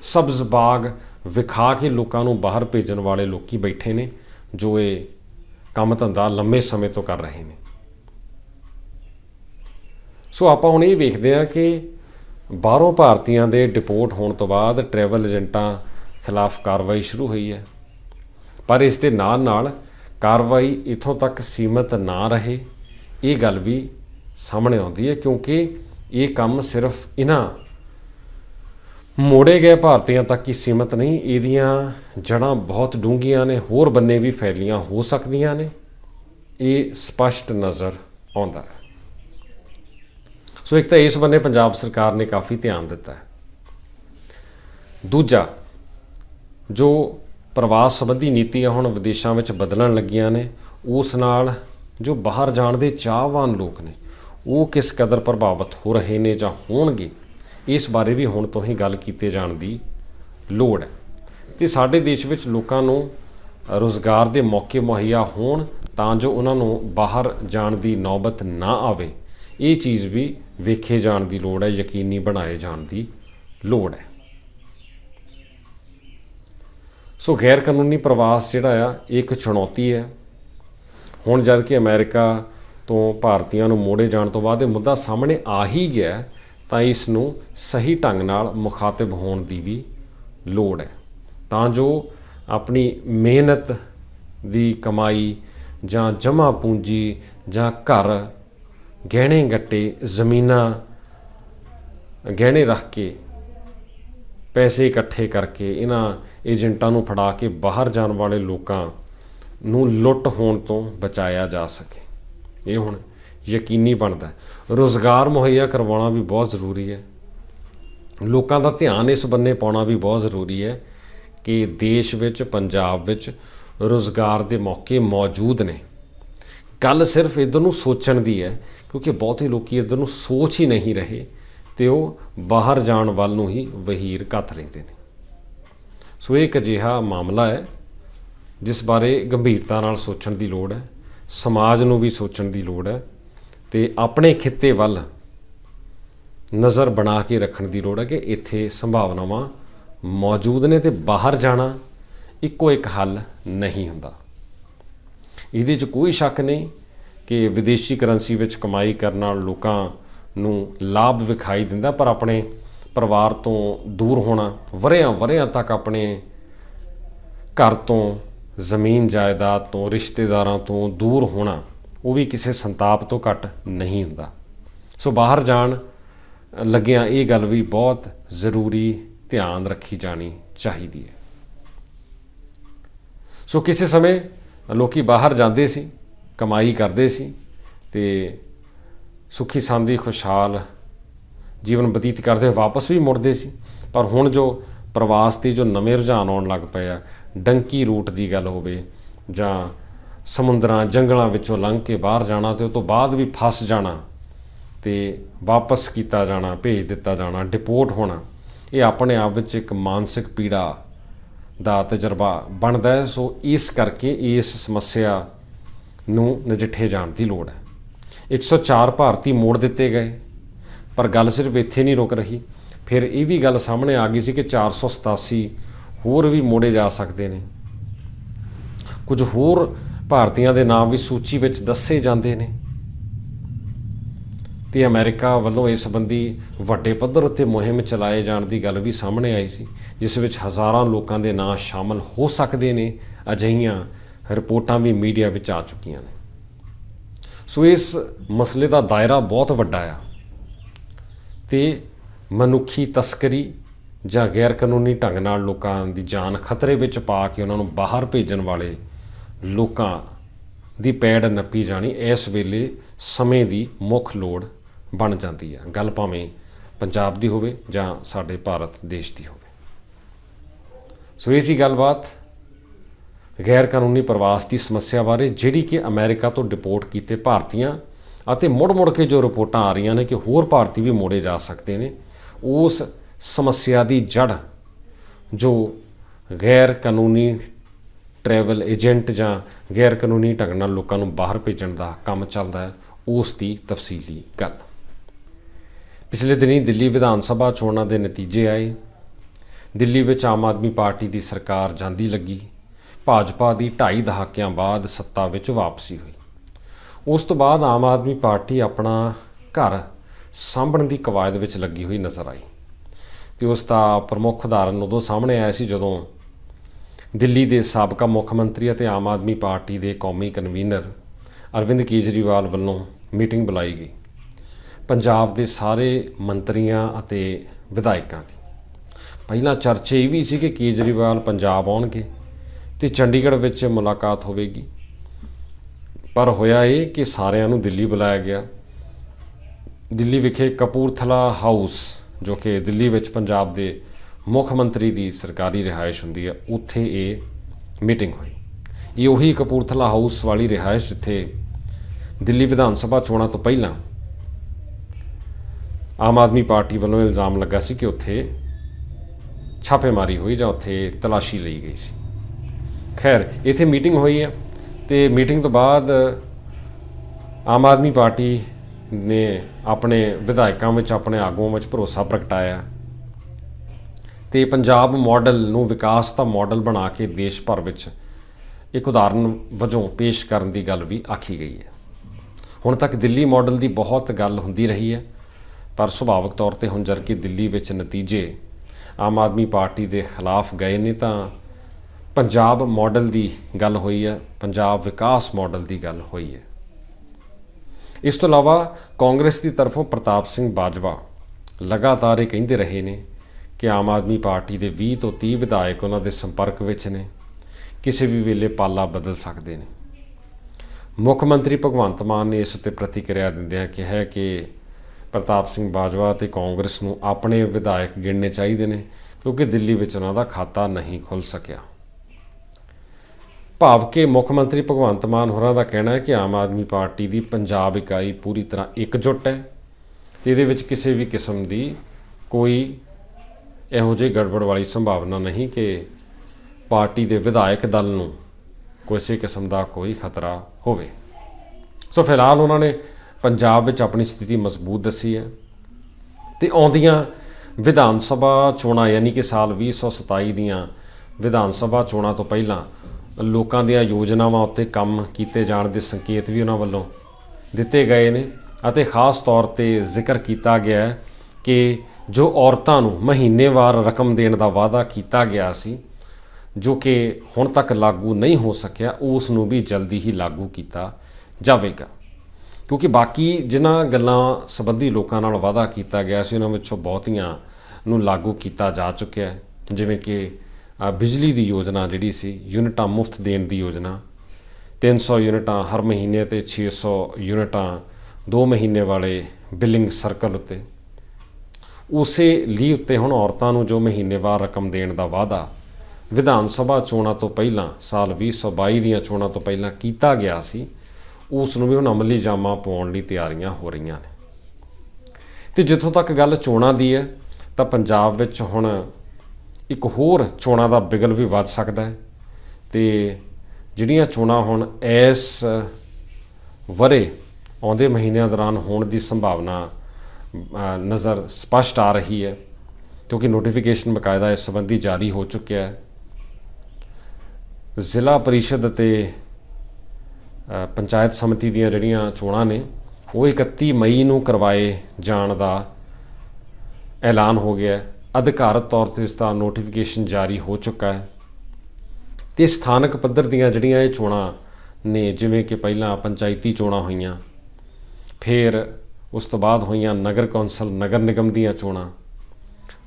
ਸਬਜ਼ ਬਾਗ ਵਿਖਾ ਕੇ ਲੋਕਾਂ ਨੂੰ ਬਾਹਰ ਭੇਜਣ ਵਾਲੇ ਲੋਕੀ ਬੈਠੇ ਨੇ, ਜੋ ਇਹ ਕੰਮ ਧੰਦਾ ਲੰਮੇ ਸਮੇਂ ਤੋਂ ਕਰ ਰਹੇ ਨੇ। ਸੋ ਆਪਾਂ ਹੁਣ ਇਹ ਵੇਖਦੇ ਹਾਂ ਕਿ ਬਾਹਰੋਂ ਭਾਰਤੀਆਂ ਦੇ ਡਿਪੋਰਟ ਹੋਣ ਤੋਂ ਬਾਅਦ ਟਰੈਵਲ ਏਜੰਟਾਂ ਖਿਲਾਫ ਕਾਰਵਾਈ ਸ਼ੁਰੂ ਹੋਈ ਹੈ। ਪਰ ਇਸ ਦੇ ਨਾਲ ਨਾਲ ਕਾਰਵਾਈ ਇਥੋਂ ਤੱਕ ਸੀਮਤ ਨਾ ਰਹੇ, ਇਹ ਗੱਲ ਵੀ ਸਾਹਮਣੇ ਆਉਂਦੀ ਹੈ, ਕਿਉਂਕਿ ਇਹ ਕੰਮ ਸਿਰਫ ਇਹਨਾਂ ਮੋੜੇ ਗਏ ਭਾਰਤੀਆਂ ਤੱਕ ਹੀ ਸੀਮਤ ਨਹੀਂ, ਇਹਦੀਆਂ ਜੜਾਂ ਬਹੁਤ ਡੂੰਘੀਆਂ ਨੇ, ਹੋਰ ਬੰਨੇ ਵੀ ਫੈਲੀਆਂ ਹੋ ਸਕਦੀਆਂ ਨੇ। ਇਹ ਸਪਸ਼ਟ ਨਜ਼ਰ ਆਉਂਦਾ ਹੈ। ਸੋ ਇੱਕ ਤਾਂ ਇਸ ਬੰਨੇ ਪੰਜਾਬ ਸਰਕਾਰ ਨੇ ਕਾਫੀ ਧਿਆਨ ਦਿੱਤਾ ਹੈ। ਦੂਜਾ, ਜੋ ਪ੍ਰਵਾਸ ਸੰਬੰਧੀ ਨੀਤੀਆਂ ਹੁਣ ਵਿਦੇਸ਼ਾਂ ਵਿੱਚ ਬਦਲਣ ਲੱਗੀਆਂ ਨੇ, ਉਸ ਨਾਲ ਜੋ ਬਾਹਰ ਜਾਣ ਦੇ ਚਾਹਵਾਨ ਲੋਕ ਨੇ ਉਹ ਕਿਸ ਕਦਰ ਪ੍ਰਭਾਵਿਤ ਹੋ ਰਹੇ ਨੇ ਜਾਂ ਹੋਣਗੇ? ਇਸ ਬਾਰੇ ਵੀ ਹੁਣ ਤੋਂ ਹੀ ਗੱਲ ਕੀਤੇ ਜਾਣ ਦੀ ਲੋੜ ਹੈ। ਤੇ ਸਾਡੇ ਦੇਸ਼ ਵਿੱਚ ਲੋਕਾਂ ਨੂੰ ਰੋਜ਼ਗਾਰ ਦੇ ਮੌਕੇ ਮੁਹੱਈਆ ਹੋਣ ਤਾਂ ਜੋ ਉਹਨਾਂ ਨੂੰ ਬਾਹਰ ਜਾਣ ਦੀ ਨੌਬਤ ਨਾ ਆਵੇ, ਇਹ ਚੀਜ਼ ਵੀ ਵੇਖੇ ਜਾਣ ਦੀ ਲੋੜ ਹੈ, ਯਕੀਨੀ ਬਣਾਏ ਜਾਣ ਦੀ ਲੋੜ ਹੈ। ਸੋ ਗੈਰ ਕਾਨੂੰਨੀ ਪ੍ਰਵਾਸ ਜਿਹੜਾ ਆ, ਇਹ ਇੱਕ ਚੁਣੌਤੀ ਹੈ। ਹੁਣ ਜਦ ਕਿ ਅਮਰੀਕਾ ਤੋਂ ਭਾਰਤੀਆਂ ਨੂੰ ਮੋੜੇ ਜਾਣ ਤੋਂ ਬਾਅਦ ਇਹ ਮੁੱਦਾ ਸਾਹਮਣੇ ਆ ਹੀ ਗਿਆ ਤਾਂ ਇਸ ਨੂੰ ਸਹੀ ਢੰਗ ਨਾਲ ਮੁਖਾਤਿਬ ਹੋਣ ਦੀ ਵੀ ਲੋੜ ਹੈ। ਤਾਂ ਜੋ ਆਪਣੀ ਮਿਹਨਤ ਦੀ ਕਮਾਈ ਜਾਂ ਜਮ੍ਹਾਂ ਪੂੰਜੀ ਜਾਂ ਘਰ ਗਹਿਣੇ ਗੱਟੇ ਜ਼ਮੀਨਾਂ ਗਹਿਣੇ ਰੱਖ ਕੇ ਪੈਸੇ ਇਕੱਠੇ ਕਰਕੇ ਇਹਨਾਂ ਏਜੰਟਾਂ ਨੂੰ ਫੜਾ ਕੇ ਬਾਹਰ ਜਾਣ ਵਾਲੇ ਲੋਕਾਂ ਨੂੰ ਲੁੱਟ ਹੋਣ ਤੋਂ ਬਚਾਇਆ ਜਾ ਸਕੇ। ਇਹ ਹੁਣ ਯਕੀਨੀ ਬਣਦਾ ਹੈ। ਰੋਜ਼ਗਾਰ ਮੁਹੱਈਆ ਕਰਵਾਉਣਾ ਵੀ ਬਹੁਤ ਜ਼ਰੂਰੀ ਹੈ। ਲੋਕਾਂ ਦਾ ਧਿਆਨ ਇਸ ਬੰਨੇ ਪਾਉਣਾ ਵੀ ਬਹੁਤ ਜ਼ਰੂਰੀ ਹੈ ਕਿ ਦੇਸ਼ ਵਿੱਚ, ਪੰਜਾਬ ਵਿੱਚ ਰੋਜ਼ਗਾਰ ਦੇ ਮੌਕੇ ਮੌਜੂਦ ਨੇ। ਗੱਲ ਸਿਰਫ ਇਧਰ ਨੂੰ ਸੋਚਣ ਦੀ ਹੈ, ਕਿਉਂਕਿ ਬਹੁਤੇ ਲੋਕੀ ਇਧਰ ਨੂੰ ਸੋਚ ਹੀ ਨਹੀਂ ਰਹੇ ਤੇ ਉਹ ਬਾਹਰ ਜਾਣ ਵੱਲ ਨੂੰ ਹੀ ਵਹੀਰ ਕੱਤ ਰਹਿੰਦੇ ਨੇ। ਸੋ ਇਹ ਇੱਕ ਅਜਿਹਾ ਮਾਮਲਾ ਹੈ, ਜਿਸ ਬਾਰੇ ਗੰਭੀਰਤਾ ਨਾਲ ਸੋਚਣ ਦੀ ਲੋੜ ਹੈ। ਸਮਾਜ ਨੂੰ ਵੀ ਸੋਚਣ ਦੀ ਲੋੜ ਹੈ ਤੇ ਆਪਣੇ ਖਿੱਤੇ ਵੱਲ ਨਜ਼ਰ ਬਣਾ ਕੇ ਰੱਖਣ ਦੀ ਲੋੜ ਹੈ ਕਿ ਇੱਥੇ ਸੰਭਾਵਨਾਵਾਂ ਮੌਜੂਦ ਨੇ ਤੇ ਬਾਹਰ ਜਾਣਾ ਇੱਕੋ ਇੱਕ ਹੱਲ ਨਹੀਂ ਹੁੰਦਾ। ਇਹਦੇ 'ਚ ਕੋਈ ਸ਼ੱਕ ਨਹੀਂ ਕਿ ਵਿਦੇਸ਼ੀ ਕਰੰਸੀ ਵਿੱਚ ਕਮਾਈ ਕਰਨ ਨਾਲ ਲੋਕਾਂ ਨੂੰ ਲਾਭ ਵਿਖਾਈ ਦਿੰਦਾ, ਪਰ ਆਪਣੇ ਪਰਿਵਾਰ ਤੋਂ ਦੂਰ ਹੋਣਾ ਵਰਿਆਂ ਵਰਿਆਂ ਤੱਕ ਆਪਣੇ ਘਰ ਤੋਂ ਜ਼ਮੀਨ ਜਾਇਦਾਦ ਤੋਂ, ਰਿਸ਼ਤੇਦਾਰਾਂ ਤੋਂ ਦੂਰ ਹੋਣਾ, ਉਹ ਵੀ ਕਿਸੇ ਸੰਤਾਪ ਤੋਂ ਘੱਟ ਨਹੀਂ ਹੁੰਦਾ। ਸੋ ਬਾਹਰ ਜਾਣ ਲੱਗਿਆਂ ਇਹ ਗੱਲ ਵੀ ਬਹੁਤ ਜ਼ਰੂਰੀ ਧਿਆਨ ਰੱਖੀ ਜਾਣੀ ਚਾਹੀਦੀ ਹੈ। ਸੋ ਕਿਸੇ ਸਮੇਂ ਲੋਕੀ ਬਾਹਰ ਜਾਂਦੇ ਸੀ, ਕਮਾਈ ਕਰਦੇ ਸੀ ਤੇ ਸੁਖੀ ਸੰਦੀ, ਖੁਸ਼ਹਾਲ ਜੀਵਨ ਬਤੀਤ ਕਰਦੇ, ਵਾਪਸ ਵੀ ਮੁੜਦੇ ਸੀ। ਪਰ ਹੁਣ ਜੋ ਪ੍ਰਵਾਸ ਦੀ ਜੋ ਨਵੇਂ ਰੁਝਾਨ ਆਉਣ ਲੱਗ ਪਏ ਆ ਡੰਕੀ ਰੂਟ ਦੀ ਗੱਲ ਹੋਵੇ ਜਾਂ ਸਮੁੰਦਰਾਂ, ਜੰਗਲਾਂ ਵਿੱਚੋਂ ਲੰਘ ਕੇ ਬਾਹਰ ਜਾਣਾ ਤੇ ਉਸ ਤੋਂ ਬਾਅਦ ਵੀ ਫਸ ਜਾਣਾ ਤੇ ਵਾਪਸ ਕੀਤਾ ਜਾਣਾ, ਭੇਜ ਦਿੱਤਾ ਜਾਣਾ ਡਿਪੋਰਟ ਹੋਣਾ, ਇਹ ਆਪਣੇ ਆਪ ਵਿੱਚ ਇੱਕ ਮਾਨਸਿਕ ਪੀੜਾ ਦਾ ਤਜਰਬਾ ਬਣਦਾ ਹੈ। ਸੋ ਇਸ ਕਰਕੇ ਇਸ ਸਮੱਸਿਆ ਨੂੰ ਨਜਿੱਠੇ ਜਾਣ ਦੀ ਲੋੜ ਹੈ। 104 ਭਾਰਤੀ ਮੋੜ ਦਿੱਤੇ ਗਏ, ਪਰ ਗੱਲ ਸਿਰਫ ਇੱਥੇ ਨਹੀਂ ਰੁਕ ਰਹੀ। ਫਿਰ ਇਹ ਵੀ ਗੱਲ ਸਾਹਮਣੇ ਆ ਗਈ ਸੀ ਕਿ 487 ਹੋਰ ਵੀ ਮੋੜੇ ਜਾ ਸਕਦੇ ਨੇ। ਕੁਝ ਹੋਰ ਭਾਰਤੀਆਂ ਦੇ ਨਾਮ ਵੀ ਸੂਚੀ ਵਿੱਚ ਦੱਸੇ ਜਾਂਦੇ ਨੇ। ਤੇ ਅਮਰੀਕਾ ਵੱਲੋਂ ਇਸ ਸੰਬੰਧੀ ਵੱਡੇ ਪੱਧਰ ਉੱਤੇ ਮੁਹਿੰਮ ਚਲਾਏ ਜਾਣ ਦੀ ਗੱਲ ਵੀ ਸਾਹਮਣੇ ਆਈ ਸੀ, ਜਿਸ ਵਿੱਚ ਹਜ਼ਾਰਾਂ ਲੋਕਾਂ ਦੇ ਨਾਂ ਸ਼ਾਮਲ ਹੋ ਸਕਦੇ ਨੇ। ਅਜਿਹੀਆਂ ਰਿਪੋਰਟਾਂ ਵੀ ਮੀਡੀਆ ਵਿੱਚ ਆ ਚੁੱਕੀਆਂ ਨੇ। ਸੋ ਇਸ ਮਸਲੇ ਦਾ ਦਾਇਰਾ ਬਹੁਤ ਵੱਡਾ ਆ। ਤੇ ਮਨੁੱਖੀ ਤਸਕਰੀ ਜਾਂ ਗੈਰ ਕਾਨੂੰਨੀ ਢੰਗ ਨਾਲ ਲੋਕਾਂ ਦੀ ਜਾਨ ਖਤਰੇ ਵਿੱਚ ਪਾ ਕੇ ਉਹਨਾਂ ਨੂੰ ਬਾਹਰ ਭੇਜਣ ਵਾਲੇ ਲੋਕਾਂ ਦੀ ਪੈੜ ਨੱਪੀ ਜਾਣੀ, ਇਸ ਵੇਲੇ ਸਮੇਂ ਦੀ ਮੁੱਖ ਲੋੜ ਬਣ ਜਾਂਦੀ ਹੈ। ਗੱਲ ਭਾਵੇਂ ਪੰਜਾਬ ਦੀ ਹੋਵੇ ਜਾਂ ਸਾਡੇ ਭਾਰਤ ਦੇਸ਼ ਦੀ ਹੋਵੇ। ਸੋ ਇਹ ਸੀ ਗੱਲਬਾਤ ਗੈਰ ਕਾਨੂੰਨੀ ਪ੍ਰਵਾਸ ਦੀ ਸਮੱਸਿਆ ਬਾਰੇ, ਜਿਹੜੀ ਕਿ ਅਮਰੀਕਾ ਤੋਂ ਡਿਪੋਰਟ ਕੀਤੇ ਭਾਰਤੀਆਂ ਅਤੇ ਮੁੜ-ਮੁੜ ਕੇ ਜੋ ਰਿਪੋਰਟਾਂ ਆ ਰਹੀਆਂ ਨੇ ਕਿ ਹੋਰ ਭਾਰਤੀ ਵੀ ਮੋੜੇ ਜਾ ਸਕਦੇ ਨੇ, ਉਸ ਸਮੱਸਿਆ ਦੀ ਜੜ ਜੋ ਗੈਰ ਕਾਨੂੰਨੀ ਟਰੈਵਲ ਏਜੰਟ ਜਾਂ ਗੈਰ ਕਾਨੂੰਨੀ ਢੰਗ ਨਾਲ ਲੋਕਾਂ ਨੂੰ ਬਾਹਰ ਭੇਜਣ ਦਾ ਕੰਮ ਚੱਲਦਾ ਹੈ, ਉਸ ਦੀ ਤਫਸੀਲੀ ਗੱਲ। ਪਿਛਲੇ ਦਿਨੀ ਦਿੱਲੀ ਵਿਧਾਨ ਸਭਾ ਚੋਣਾਂ ਦੇ ਨਤੀਜੇ ਆਏ। ਦਿੱਲੀ ਵਿੱਚ ਆਮ ਆਦਮੀ ਪਾਰਟੀ ਦੀ ਸਰਕਾਰ ਜਾਂਦੀ ਲੱਗੀ। ਭਾਜਪਾ ਦੀ 2.5 ਦਹਾਕਿਆਂ ਬਾਅਦ ਸੱਤਾ ਵਿੱਚ ਵਾਪਸੀ ਹੋਈ। ਉਸ ਤੋਂ ਬਾਅਦ ਆਮ ਆਦਮੀ ਪਾਰਟੀ ਆਪਣਾ ਘਰ ਸਾਂਭਣ ਦੀ ਕਵਾਇਦ ਵਿੱਚ ਲੱਗੀ ਹੋਈ ਨਜ਼ਰ ਆਈ। ਤੇ ਉਸ ਦਾ ਪ੍ਰਮੁੱਖ ਉਦਾਹਰਨ ਉਦੋਂ ਸਾਹਮਣੇ ਆਇਆ ਸੀ ਜਦੋਂ ਦਿੱਲੀ ਦੇ ਸਾਬਕਾ ਮੁੱਖ ਮੰਤਰੀ ਅਤੇ ਆਮ ਆਦਮੀ ਪਾਰਟੀ ਦੇ ਕੌਮੀ ਕਨਵੀਨਰ ਅਰਵਿੰਦ ਕੇਜਰੀਵਾਲ ਵੱਲੋਂ ਮੀਟਿੰਗ ਬੁਲਾਈ ਗਈ। ਪੰਜਾਬ ਦੇ ਸਾਰੇ ਮੰਤਰੀਆਂ ਅਤੇ ਵਿਧਾਇਕਾਂ ਦੀ। ਪਹਿਲਾਂ ਚਰਚੇ ਇਹ ਵੀ ਸੀ ਕਿ ਕੇਜਰੀਵਾਲ ਪੰਜਾਬ ਆਉਣਗੇ ਤੇ ਚੰਡੀਗੜ੍ਹ ਵਿੱਚ ਮੁਲਾਕਾਤ ਹੋਵੇਗੀ। ਪਰ ਹੋਇਆ ਇਹ ਕਿ ਸਾਰਿਆਂ ਨੂੰ ਦਿੱਲੀ ਬੁਲਾਇਆ ਗਿਆ। ਦਿੱਲੀ ਵਿਖੇ ਕਪੂਰਥਲਾ ਹਾਊਸ ਜੋ ਕਿ ਦਿੱਲੀ ਵਿੱਚ ਪੰਜਾਬ ਦੇ ਮੁੱਖ ਮੰਤਰੀ ਦੀ ਸਰਕਾਰੀ ਰਿਹਾਇਸ਼ ਹੁੰਦੀ ਹੈ, ਉੱਥੇ ਇਹ ਮੀਟਿੰਗ ਹੋਈ। ਇਹ ਉਹੀ ਕਪੂਰਥਲਾ ਹਾਊਸ ਵਾਲੀ ਰਿਹਾਇਸ਼ ਜਿੱਥੇ ਦਿੱਲੀ ਵਿਧਾਨ ਸਭਾ ਚੋਣਾਂ ਤੋਂ ਪਹਿਲਾਂ ਆਮ ਆਦਮੀ ਪਾਰਟੀ ਵੱਲੋਂ ਇਲਜ਼ਾਮ ਲੱਗਾ ਸੀ ਕਿ ਉੱਥੇ ਛਾਪੇਮਾਰੀ ਹੋਈ ਜਾਂ ਉੱਥੇ ਤਲਾਸ਼ੀ ਲਈ ਗਈ ਸੀ। ਖੈਰ, ਇੱਥੇ ਮੀਟਿੰਗ ਹੋਈ ਹੈ ਤੇ ਮੀਟਿੰਗ ਤੋਂ ਬਾਅਦ ਆਮ ਆਦਮੀ ਪਾਰਟੀ ਨੇ ਆਪਣੇ ਵਿਧਾਇਕਾਂ ਵਿੱਚ, ਆਪਣੇ ਆਗੂਆਂ ਵਿੱਚ ਭਰੋਸਾ ਪ੍ਰਗਟਾਇਆ। ਤੇ ਪੰਜਾਬ ਮਾਡਲ ਨੂੰ ਵਿਕਾਸ ਦਾ ਮਾਡਲ ਬਣਾ ਕੇ ਦੇਸ਼ ਭਰ ਵਿੱਚ ਇੱਕ ਉਦਾਹਰਨ ਵਜੋਂ ਪੇਸ਼ ਕਰਨ ਦੀ ਗੱਲ ਵੀ ਆਖੀ ਗਈ ਹੈ। ਹੁਣ ਤੱਕ ਦਿੱਲੀ ਮਾਡਲ ਦੀ ਬਹੁਤ ਗੱਲ ਹੁੰਦੀ ਰਹੀ ਹੈ, ਪਰ ਸੁਭਾਵਿਕ ਤੌਰ ਤੇ ਹੁਣ ਜਦ ਕਿ ਦਿੱਲੀ ਵਿੱਚ ਨਤੀਜੇ ਆਮ ਆਦਮੀ ਪਾਰਟੀ ਦੇ ਖਿਲਾਫ ਗਏ ਨੇ ਤਾਂ ਪੰਜਾਬ ਮਾਡਲ ਦੀ ਗੱਲ ਹੋਈ ਹੈ, ਪੰਜਾਬ ਵਿਕਾਸ ਮਾਡਲ ਦੀ ਗੱਲ ਹੋਈ ਹੈ। ਇਸ ਤੋਂ ਇਲਾਵਾ ਕਾਂਗਰਸ ਦੀ ਤਰਫੋਂ ਪ੍ਰਤਾਪ ਸਿੰਘ ਬਾਜਵਾ ਲਗਾਤਾਰ ਇਹ ਕਹਿੰਦੇ ਰਹੇ ਨੇ ਕਿ ਆਮ ਆਦਮੀ ਪਾਰਟੀ ਦੇ 20 ਤੋਂ 30 ਵਿਧਾਇਕ ਉਹਨਾਂ ਦੇ ਸੰਪਰਕ ਵਿੱਚ ਨੇ, ਕਿਸੇ ਵੀ ਵੇਲੇ ਪਾਲਾ ਬਦਲ ਸਕਦੇ ਨੇ। ਮੁੱਖ ਮੰਤਰੀ ਭਗਵੰਤ ਮਾਨ ਨੇ ਇਸ ਉੱਤੇ ਪ੍ਰਤੀਕਿਰਿਆ ਦਿੰਦਿਆਂ ਕਿਹਾ ਕਿ ਪ੍ਰਤਾਪ ਸਿੰਘ ਬਾਜਵਾ ਤੇ ਕਾਂਗਰਸ ਨੂੰ ਆਪਣੇ ਵਿਧਾਇਕ ਗਿਣਨੇ ਚਾਹੀਦੇ ਨੇ ਕਿਉਂਕਿ ਦਿੱਲੀ ਵਿੱਚ ਉਹਨਾਂ ਦਾ ਖਾਤਾ ਨਹੀਂ ਖੁੱਲ ਸਕਿਆ। ਭਾਵ ਕਿ ਮੁੱਖ ਮੰਤਰੀ ਭਗਵੰਤ ਮਾਨ ਹੋਰਾਂ ਦਾ ਕਹਿਣਾ ਹੈ ਕਿ ਆਮ ਆਦਮੀ ਪਾਰਟੀ ਦੀ ਪੰਜਾਬ ਇਕਾਈ ਪੂਰੀ ਤਰ੍ਹਾਂ ਇਕਜੁੱਟ ਹੈ ਤੇ ਇਹਦੇ ਵਿੱਚ ਕਿਸੇ ਵੀ ਕਿਸਮ ਦੀ ਕੋਈ ਇਹੋ ਜਿਹੀ ਗੜਬੜ ਵਾਲੀ ਸੰਭਾਵਨਾ ਨਹੀਂ ਕਿ ਪਾਰਟੀ ਦੇ ਵਿਧਾਇਕ ਦਲ ਨੂੰ ਕਿਸੇ ਕਿਸਮ ਦਾ ਕੋਈ ਖਤਰਾ ਹੋਵੇ। ਸੋ ਫਿਲਹਾਲ ਉਹਨਾਂ ਨੇ ਪੰਜਾਬ ਵਿੱਚ ਆਪਣੀ ਸਥਿਤੀ ਮਜ਼ਬੂਤ ਦੱਸੀ ਹੈ ਤੇ ਆਉਂਦੀਆਂ ਵਿਧਾਨ ਸਭਾ ਚੋਣਾਂ ਯਾਨੀ ਕਿ ਸਾਲ 2027 ਦੀਆਂ ਵਿਧਾਨ ਸਭਾ ਚੋਣਾਂ ਤੋਂ ਪਹਿਲਾਂ ਲੋਕਾਂ ਦੀਆਂ ਯੋਜਨਾਵਾਂ ਉੱਤੇ ਕੰਮ ਕੀਤੇ ਜਾਣ ਦੇ ਸੰਕੇਤ ਵੀ ਉਹਨਾਂ ਵੱਲੋਂ ਦਿੱਤੇ ਗਏ ਨੇ ਅਤੇ ਖਾਸ ਤੌਰ ਤੇ ਜ਼ਿਕਰ ਕੀਤਾ ਗਿਆ ਹੈ ਕਿ ਜੋ ਔਰਤਾਂ ਨੂੰ ਮਹੀਨੇਵਾਰ ਰਕਮ ਦੇਣ ਦਾ ਵਾਅਦਾ ਕੀਤਾ ਗਿਆ ਸੀ, ਜੋ ਕਿ ਹੁਣ ਤੱਕ ਲਾਗੂ ਨਹੀਂ ਹੋ ਸਕਿਆ, ਉਸ ਨੂੰ ਵੀ ਜਲਦੀ ਹੀ ਲਾਗੂ ਕੀਤਾ ਜਾਵੇਗਾ। ਕਿਉਂਕਿ ਬਾਕੀ ਜਿਨ੍ਹਾਂ ਗੱਲਾਂ ਸੰਬੰਧੀ ਲੋਕਾਂ ਨਾਲ ਵਾਅਦਾ ਕੀਤਾ ਗਿਆ ਸੀ, ਉਹਨਾਂ ਵਿੱਚੋਂ ਬਹੁਤੀਆਂ ਨੂੰ ਲਾਗੂ ਕੀਤਾ ਜਾ ਚੁੱਕਿਆ ਹੈ, ਜਿਵੇਂ ਕਿ ਬਿਜਲੀ ਦੀ ਯੋਜਨਾ ਜਿਹੜੀ ਸੀ, ਯੂਨਿਟਾਂ ਮੁਫਤ ਦੇਣ ਦੀ ਯੋਜਨਾ 300 ਯੂਨਿਟਾਂ ਹਰ ਮਹੀਨੇ ਤੇ 600 ਯੂਨਿਟਾਂ 2 ਮਹੀਨੇ ਵਾਲੇ ਬਿਲਿੰਗ ਸਰਕਲ ਉੱਤੇ। ਉਸੇ ਲਈ ਉੱਤੇ ਹੁਣ ਔਰਤਾਂ ਨੂੰ ਜੋ ਮਹੀਨੇਵਾਰ ਰਕਮ ਦੇਣ ਦਾ ਵਾਅਦਾ ਵਿਧਾਨ ਸਭਾ ਚੋਣਾਂ ਤੋਂ ਪਹਿਲਾਂ, ਸਾਲ 2022 ਦੀਆਂ ਚੋਣਾਂ ਤੋਂ ਪਹਿਲਾਂ ਕੀਤਾ ਗਿਆ ਸੀ, ਉਸ ਨੂੰ ਵੀ ਹੁਣ ਅਮਲੀ ਜਾਮਾ ਪਾਉਣ ਲਈ ਤਿਆਰੀਆਂ ਹੋ ਰਹੀਆਂ ਨੇ। ਤੇ ਜਿੱਥੋਂ ਤੱਕ ਗੱਲ ਚੋਣਾਂ ਦੀ ਹੈ, ਤਾਂ ਪੰਜਾਬ ਵਿੱਚ ਹੁਣ ਇੱਕ ਹੋਰ ਚੋਣਾਂ ਦਾ ਬਿਗਲ ਵੀ ਵੱਜ ਸਕਦਾ ਹੈ। ਤੇ ਜਿਹੜੀਆਂ ਚੋਣਾਂ ਹੁਣ ਇਸ ਵਰੇ ਆਉਂਦੇ ਮਹੀਨਿਆਂ ਦੌਰਾਨ ਹੋਣ ਦੀ ਸੰਭਾਵਨਾ ਨਜ਼ਰ ਸਪਸ਼ਟ ਆ ਰਹੀ ਹੈ, ਕਿਉਂਕਿ ਨੋਟੀਫਿਕੇਸ਼ਨ ਬਕਾਇਦਾ ਇਸ ਸੰਬੰਧੀ ਜਾਰੀ ਹੋ ਚੁੱਕਿਆ ਹੈ। ਜ਼ਿਲ੍ਹਾ ਪਰਿਸ਼ਦ ਅਤੇ ਪੰਚਾਇਤ ਸਮਿਤੀ ਦੀਆਂ ਜਿਹੜੀਆਂ ਚੋਣਾਂ ਨੇ, ਉਹ 31 ਮਈ ਨੂੰ ਕਰਵਾਏ ਜਾਣ ਦਾ ਐਲਾਨ ਹੋ ਗਿਆ ਹੈ। ਅਧਿਕਾਰਤ ਤੌਰ ਤੇ ਇਸ ਦਾ ਨੋਟੀਫਿਕੇਸ਼ਨ ਜਾਰੀ ਹੋ ਚੁੱਕਾ ਹੈ। ਤੇ ਸਥਾਨਕ ਪੱਧਰ ਦੀਆਂ ਜਿਹੜੀਆਂ ਇਹ ਚੋਣਾਂ ਨੇ, ਜਿਵੇਂ ਕਿ ਪਹਿਲਾਂ ਪੰਚਾਇਤੀ ਚੋਣਾਂ ਹੋਈਆਂ, ਫਿਰ ਉਸ ਤੋਂ ਬਾਅਦ ਹੋਈਆਂ ਨਗਰ ਕੌਂਸਲ, ਨਗਰ ਨਿਗਮ ਦੀਆਂ ਚੋਣਾਂ,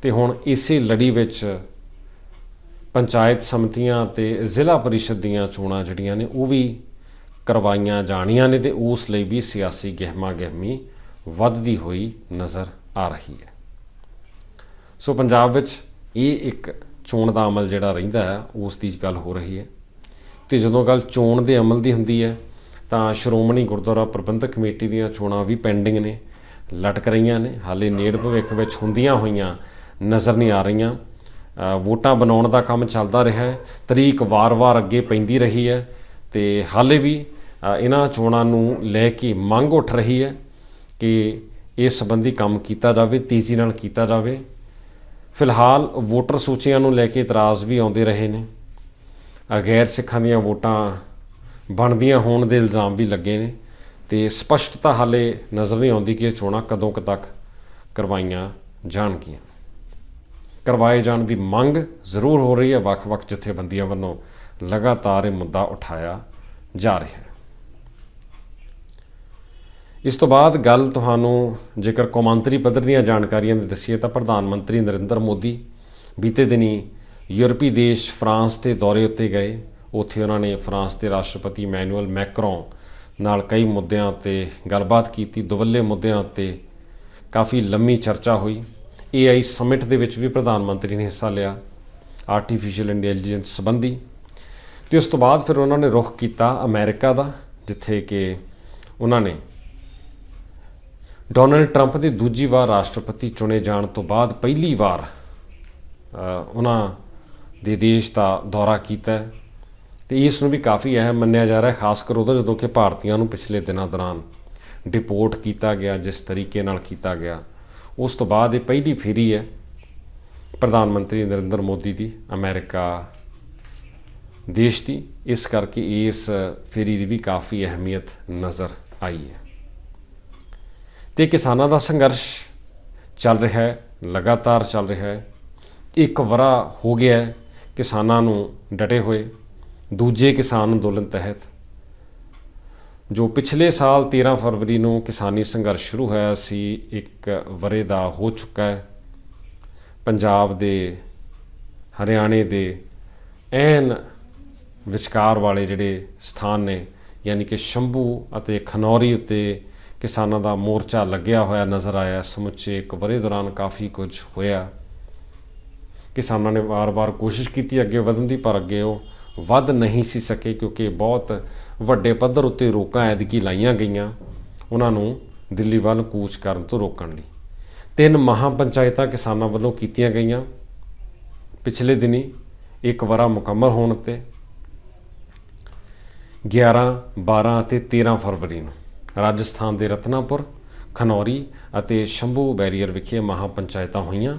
ਤੇ ਹੁਣ ਇਸੇ ਲੜੀ ਵਿੱਚ ਪੰਚਾਇਤ ਸਮਿਤੀਆਂ ਤੇ ਜ਼ਿਲ੍ਹਾ ਪਰਿਸ਼ਦ ਦੀਆਂ ਚੋਣਾਂ ਜਿਹੜੀਆਂ ਨੇ, ਉਹ ਵੀ ਕਰਵਾਈਆਂ ਜਾਣੀਆਂ ਨੇ ਤੇ ਉਸ ਲਈ ਵੀ ਸਿਆਸੀ ਗਹਿਮਾ ਗਹਿਮੀ ਵੱਧਦੀ ਹੋਈ ਨਜ਼ਰ ਆ ਰਹੀ ਹੈ। ਸੋ ਪੰਜਾਬ ਵਿੱਚ ਇਹ ਇੱਕ ਚੋਣ ਦਾ ਅਮਲ ਜਿਹੜਾ ਰਹਿੰਦਾ ਹੈ, ਉਸ ਦੀ ਗੱਲ ਹੋ ਰਹੀ ਹੈ। ਤੇ ਜਦੋਂ ਗੱਲ ਚੋਣ ਦੇ ਅਮਲ ਦੀ ਹੁੰਦੀ ਹੈ, ਤਾਂ ਸ਼੍ਰੋਮਣੀ ਗੁਰਦੁਆਰਾ ਪ੍ਰਬੰਧਕ ਕਮੇਟੀ ਦੀਆਂ ਚੋਣਾਂ ਵੀ ਪੈਂਡਿੰਗ ਨੇ, ਲਟਕ ਰਹੀਆਂ ਨੇ। ਹਾਲੇ ਨੇੜ ਭਵਿੱਖ ਵਿੱਚ ਹੁੰਦੀਆਂ ਹੋਈਆਂ ਨਜ਼ਰ ਨਹੀਂ ਆ ਰਹੀਆਂ। ਵੋਟਾਂ ਬਣਾਉਣ ਦਾ ਕੰਮ ਚੱਲਦਾ ਰਿਹਾ ਹੈ। ਤਰੀਕ ਵਾਰ-ਵਾਰ ਅੱਗੇ ਪੈਂਦੀ ਰਹੀ ਹੈ ਤੇ ਹਾਲੇ ਵੀ ਇਹਨਾਂ ਚੋਣਾਂ ਨੂੰ ਲੈ ਕੇ ਮੰਗ ਉੱਠ ਰਹੀ ਹੈ ਕਿ ਇਸ ਸੰਬੰਧੀ ਕੰਮ ਕੀਤਾ ਜਾਵੇ, ਤੇਜ਼ੀ ਨਾਲ ਕੀਤਾ ਜਾਵੇ। ਫਿਲਹਾਲ ਵੋਟਰ ਸੂਚੀਆਂ ਨੂੰ ਲੈ ਕੇ ਇਤਰਾਜ਼ ਵੀ ਆਉਂਦੇ ਰਹੇ ਨੇ। ਗੈਰ ਸਿੱਖਾਂ ਦੀਆਂ ਵੋਟਾਂ ਬਣਦੀਆਂ ਹੋਣ ਦੇ ਇਲਜ਼ਾਮ ਵੀ ਲੱਗੇ ਨੇ ਤੇ ਸਪਸ਼ਟਤਾ ਹਾਲੇ ਨਜ਼ਰ ਨਹੀਂ ਆਉਂਦੀ ਕਿ ਇਹ ਚੋਣਾਂ ਕਦੋਂ ਕੁ ਤੱਕ ਕਰਵਾਈਆਂ ਜਾਣਗੀਆਂ। ਕਰਵਾਏ ਜਾਣ ਦੀ ਮੰਗ ਜ਼ਰੂਰ ਹੋ ਰਹੀ ਹੈ। ਵੱਖ-ਵੱਖ ਜਥੇਬੰਦੀਆਂ ਵੱਲੋਂ ਲਗਾਤਾਰ ਇਹ ਮੁੱਦਾ ਉਠਾਇਆ ਜਾ ਰਿਹਾ ਹੈ। ਇਸ ਤੋਂ ਬਾਅਦ ਗੱਲ ਤੁਹਾਨੂੰ ਜੇਕਰ ਕੌਮਾਂਤਰੀ ਪੱਧਰ ਦੀਆਂ ਜਾਣਕਾਰੀਆਂ ਦੀ ਦਸੀਏ ਤਾਂ ਪ੍ਰਧਾਨ ਮੰਤਰੀ ਨਰਿੰਦਰ ਮੋਦੀ ਬੀਤੇ ਦਿਨੀ ਯੂਰਪੀ ਦੇਸ਼ ਫਰਾਂਸ ਦੇ ਦੌਰੇ ਉੱਤੇ ਗਏ। ਉੱਥੇ ਉਹਨਾਂ ਨੇ ਫਰਾਂਸ ਦੇ ਰਾਸ਼ਟਰਪਤੀ ਮੈਨੂਅਲ ਮੈਕਰੋਂ ਨਾਲ ਕਈ ਮੁੱਦਿਆਂ ਉੱਤੇ ਗੱਲਬਾਤ ਕੀਤੀ। ਦੁਵੱਲੇ ਮੁੱਦਿਆਂ ਉੱਤੇ ਕਾਫੀ ਲੰਮੀ ਚਰਚਾ ਹੋਈ। AI ਸਮਿਟ ਦੇ ਵਿੱਚ ਵੀ ਪ੍ਰਧਾਨ ਮੰਤਰੀ ਨੇ ਹਿੱਸਾ ਲਿਆ ਆਰਟੀਫੀਸ਼ੀਅਲ ਇੰਟੈਲੀਜੈਂਸ ਸੰਬੰਧੀ। ਤੇ ਉਸ ਤੋਂ ਬਾਅਦ ਫਿਰ ਉਹਨਾਂ ਨੇ ਰੁਖ ਕੀਤਾ ਅਮਰੀਕਾ ਦਾ, ਜਿੱਥੇ ਕਿ ਉਹਨਾਂ ਨੇ ਡੋਨਲਡ ਟਰੰਪ ਦੇ ਦੂਜੀ ਵਾਰ ਰਾਸ਼ਟਰਪਤੀ ਚੁਣੇ ਜਾਣ ਤੋਂ ਬਾਅਦ ਪਹਿਲੀ ਵਾਰ ਉਹਨਾਂ ਦੇ ਦੇਸ਼ ਦਾ ਦੌਰਾ ਕੀਤਾ ਹੈ ਤੇ ਇਸ ਨੂੰ ਵੀ ਕਾਫੀ ਅਹਿਮ ਮੰਨਿਆ ਜਾ ਰਿਹਾ ਖਾਸ ਕਰ ਉਦੋਂ ਜਦੋਂ ਕਿ ਭਾਰਤੀਆਂ ਨੂੰ ਪਿਛਲੇ ਦਿਨਾਂ ਦੌਰਾਨ ਡਿਪੋਰਟ ਕੀਤਾ ਗਿਆ, ਜਿਸ ਤਰੀਕੇ ਨਾਲ ਕੀਤਾ ਗਿਆ। ਉਸ ਤੋਂ ਬਾਅਦ ਇਹ ਪਹਿਲੀ ਫੇਰੀ ਹੈ ਪ੍ਰਧਾਨ ਮੰਤਰੀ ਨਰਿੰਦਰ ਮੋਦੀ ਦੀ, ਅਮਰੀਕਾ ਦੇਸ਼ ਦੀ। ਇਸ ਕਰਕੇ ਇਸ ਫੇਰੀ ਦੀ ਵੀ ਕਾਫੀ ਅਹਿਮੀਅਤ ਨਜ਼ਰ ਆਈ ਹੈ। ਤੇ ਕਿਸਾਨਾਂ ਦਾ ਸੰਘਰਸ਼ ਚੱਲ ਰਿਹਾ ਹੈ, ਲਗਾਤਾਰ ਚੱਲ ਰਿਹਾ ਹੈ। ਇੱਕ ਵਰਾ ਹੋ ਗਿਆ ਕਿਸਾਨਾਂ ਨੂੰ ਡਟੇ ਹੋਏ। ਦੂਜੇ ਕਿਸਾਨ ਅੰਦੋਲਨ ਤਹਿਤ, ਜੋ ਪਿਛਲੇ ਸਾਲ 13 ਫਰਵਰੀ ਨੂੰ ਕਿਸਾਨੀ ਸੰਘਰਸ਼ ਸ਼ੁਰੂ ਹੋਇਆ ਸੀ, ਇੱਕ ਵਰੇ ਦਾ ਹੋ ਚੁੱਕਾ ਹੈ। ਪੰਜਾਬ ਦੇ, ਹਰਿਆਣੇ ਦੇ ਐਨ ਵਿਚਕਾਰ ਵਾਲੇ ਜਿਹੜੇ ਸਥਾਨ ਨੇ, ਯਾਨੀ ਕਿ ਸ਼ੰਭੂ ਅਤੇ ਖਨੌਰੀ ਉੱਤੇ ਕਿਸਾਨਾਂ ਦਾ ਮੋਰਚਾ ਲੱਗਿਆ ਹੋਇਆ ਨਜ਼ਰ ਆਇਆ। ਸਮੁੱਚੇ ਇੱਕ ਵਰੇ ਦੌਰਾਨ ਕਾਫੀ ਕੁਝ ਹੋਇਆ। ਕਿਸਾਨਾਂ ਨੇ ਵਾਰ-ਵਾਰ ਕੋਸ਼ਿਸ਼ ਕੀਤੀ ਅੱਗੇ ਵਧਣ ਦੀ, ਪਰ ਅੱਗੇ ਉਹ ਵੱਧ ਨਹੀਂ ਸੀ ਸਕੇ ਕਿਉਂਕਿ ਬਹੁਤ ਵੱਡੇ ਪੱਧਰ ਉੱਤੇ ਰੋਕਾਂ ਐਦਕੀ ਲਾਈਆਂ ਗਈਆਂ ਉਹਨਾਂ ਨੂੰ ਦਿੱਲੀ ਵੱਲ ਕੂਚ ਕਰਨ ਤੋਂ ਰੋਕਣ ਲਈ। ਤਿੰਨ ਮਹਾ ਪੰਚਾਇਤਾਂ ਕਿਸਾਨਾਂ ਵੱਲੋਂ ਕੀਤੀਆਂ ਗਈਆਂ। ਪਿਛਲੇ ਦਿਨੀ ਇੱਕ ਵਰਾ ਮੁਕੰਮਲ ਹੋਣ ਤੇ 11 12 ਅਤੇ 13 ਫਰਵਰੀ ਨੂੰ ਰਾਜਸਥਾਨ ਦੇ ਰਤਨਾਪੁਰ, ਖਨੌਰੀ ਅਤੇ ਸ਼ੰਭੂ ਬੈਰੀਅਰ ਵਿਖੇ ਮਹਾ ਪੰਚਾਇਤਾਂ ਹੋਈਆਂ।